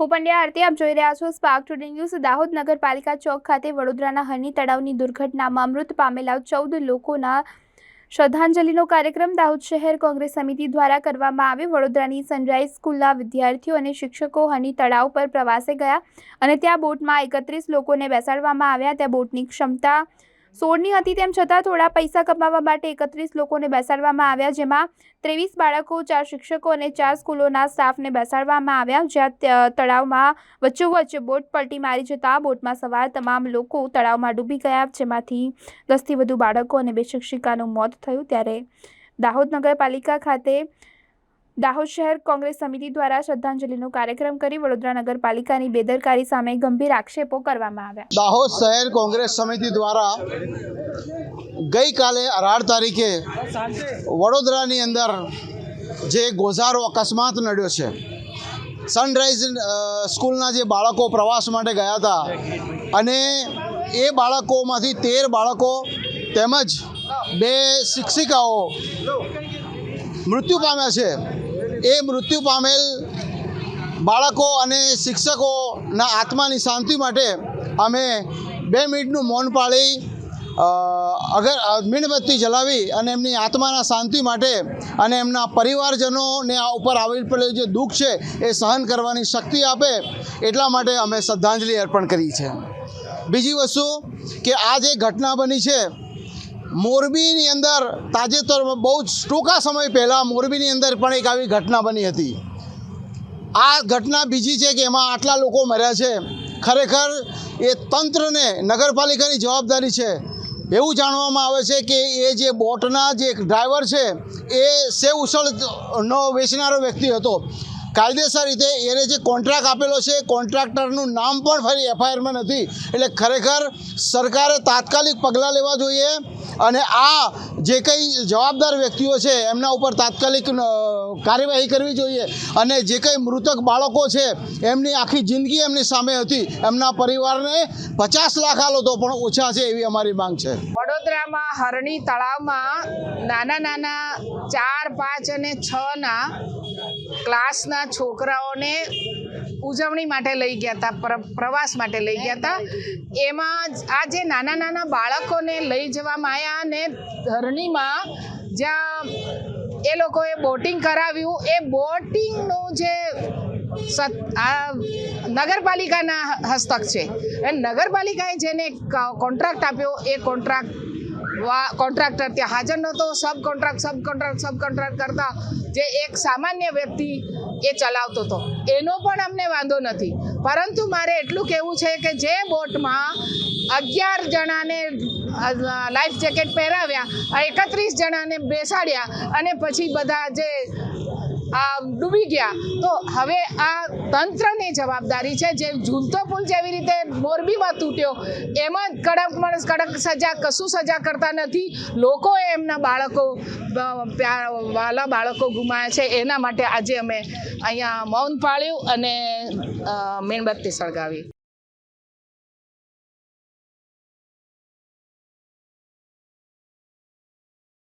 હું પંડ્યા આરતી, આપ જોઈ રહ્યા છો સ્પાર્ક ટુડે ન્યૂઝ દાહોદ નગરપાલિકા ચોક ખાતે વડોદરાના હની તળાવની દુર્ઘટનામાં મૃત પામેલા ચૌદ લોકોના શ્રદ્ધાંજલિનો કાર્યક્રમ દાહોદ શહેર કોંગ્રેસ સમિતિ દ્વારા કરવામાં આવ્યો. વડોદરાની સનરાઈઝ સ્કૂલના વિદ્યાર્થીઓ અને શિક્ષકો હની તળાવ પર પ્રવાસે ગયા અને ત્યાં બોટમાં એકત્રીસ લોકોને બેસાડવામાં આવ્યા. ત્યાં બોટની ક્ષમતા સોળની હતી તેમ છતાં થોડા પૈસા કમાવા માટે એકત્રીસ લોકોને બેસાડવામાં આવ્યા, જેમાં ત્રેવીસ બાળકો, ચાર શિક્ષકો અને ચાર સ્કૂલોના સ્ટાફને બેસાડવામાં આવ્યા, જ્યાં તળાવમાં વચ્ચોવચ્ચ બોટ પલટી મારી જતા બોટમાં સવાર તમામ લોકો તળાવમાં ડૂબી ગયા, જેમાંથી દસથી વધુ બાળકો અને બે શિક્ષિકાનું મોત થયું. ત્યારે દાહોદ નગરપાલિકા ખાતે દાહોદ શહેર કોંગ્રેસ સમિતિ દ્વારા શ્રદ્ધાંજલિનો કાર્યક્રમ કરી વડોદરા નગરપાલિકાની બેદરકારી સામે ગંભીર આક્ષેપો કરવામાં આવ્યા. દાહોદ શહેર કોંગ્રેસ સમિતિ દ્વારા ગઈકાલે અઢાર તારીખે વડોદરાની અંદર જે ગોઝારો અકસ્માત નડ્યો છે સનરાઈઝ સ્કૂલના જે બાળકો પ્રવાસ માટે ગયા હતા અને એ બાળકોમાંથી તેર બાળકો તેમજ બે શિક્ષિકાઓ મૃત્યુ પામ્યા છે. એ મૃત્યુ પામેલ બાળકો અને શિક્ષકોના આત્માની શાંતિ માટે અમે બે મિનિટનું મૌન પાળી અગર મીણબત્તી જલાવી અને એમની આત્માના શાંતિ માટે અને એમના પરિવારજનોને આ ઉપર આવી પડેલું જે દુઃખ છે એ સહન કરવાની શક્તિ આપે, એટલા માટે અમે શ્રદ્ધાંજલિ અર્પણ કરી છે. બીજી વસ્તુ કે આ જે ઘટના બની છે મોરબીની અંદર તાજેતરમાં બહુ જ ટૂંકા સમય પહેલાં મોરબીની અંદર પણ એક આવી ઘટના બની હતી. આ ઘટના બીજી છે કે એમાં આટલા લોકો મર્યા છે. ખરેખર એ તંત્રને નગરપાલિકાની જવાબદારી છે. એવું જાણવામાં આવે છે કે એ જે બોટના જે ડ્રાઈવર છે, એ સેવ ઉછળનો વેચનારો વ્યક્તિ હતો. કાયદેસર રીતે એને જે કોન્ટ્રાક્ટ આપેલો છે, કોન્ટ્રાક્ટરનું નામ પણ ફરી એફઆઈઆરમાં નથી. એટલે ખરેખર સરકારે તાત્કાલિક પગલાં લેવા જોઈએ. અને આ જે કંઈ જવાબદાર વ્યક્તિઓ છે, એમના ઉપર તાત્કાલિક કાર્યવાહી કરવી જોઈએ. અને જે કંઈ મૃતક બાળકો છે, એમની આખી જિંદગી એમની સામે હતી. એમના પરિવારને પચાસ લાખ આલો તો પણ ઓછા છે એવી અમારી માંગ છે. વડોદરામાં હરણી તળાવમાં નાના નાના ચાર, પાંચ અને છના ક્લાસના છોકરાઓને ઉજવણી માટે લઈ ગયા હતા પ્રવાસ માટે લઈ ગયા હતા. એમાં આ જે નાના નાના બાળકોને લઈ જવામાં આવ્યા અને ધરણીમાં જ્યાં એ લોકોએ બોટિંગ કરાવ્યું, એ બોટિંગનું જે આ નગરપાલિકાના હસ્તક છે. એ નગરપાલિકાએ જેને કોન્ટ્રાક્ટ આપ્યો, એ કોન્ટ્રાક્ટ કોન્ટ્રાક્ટર ત્યાં હાજર નહોતો. Sub contract sub contract sub contract કરતા જે એક સામાન્ય વ્યક્તિ એ ચલાવતો હતો. એનો પણ અમને વાંધો નથી. પરંતુ મારે એટલું કહેવું છે કે જે બોટમાં અગિયાર જણાને લાઈફ જેકેટ પહેરાવ્યા એકત્રીસ જણાને બેસાડ્યા અને પછી બધા જે ડૂબી ગયા. તો હવે આ તંત્રની જવાબદારી છે. જે ઝૂલતો પુલ જેવી રીતે મોરબીમાં તૂટ્યો, એમાં કડક માણસ કડક સજા, કશું સજા કરતા નથી. લોકોએ એમના બાળકો વાલા બાળકો ગુમાયા છે. એના માટે આજે અમે અહીંયા મૌન પાળ્યું અને મીણબત્તી સળગાવી.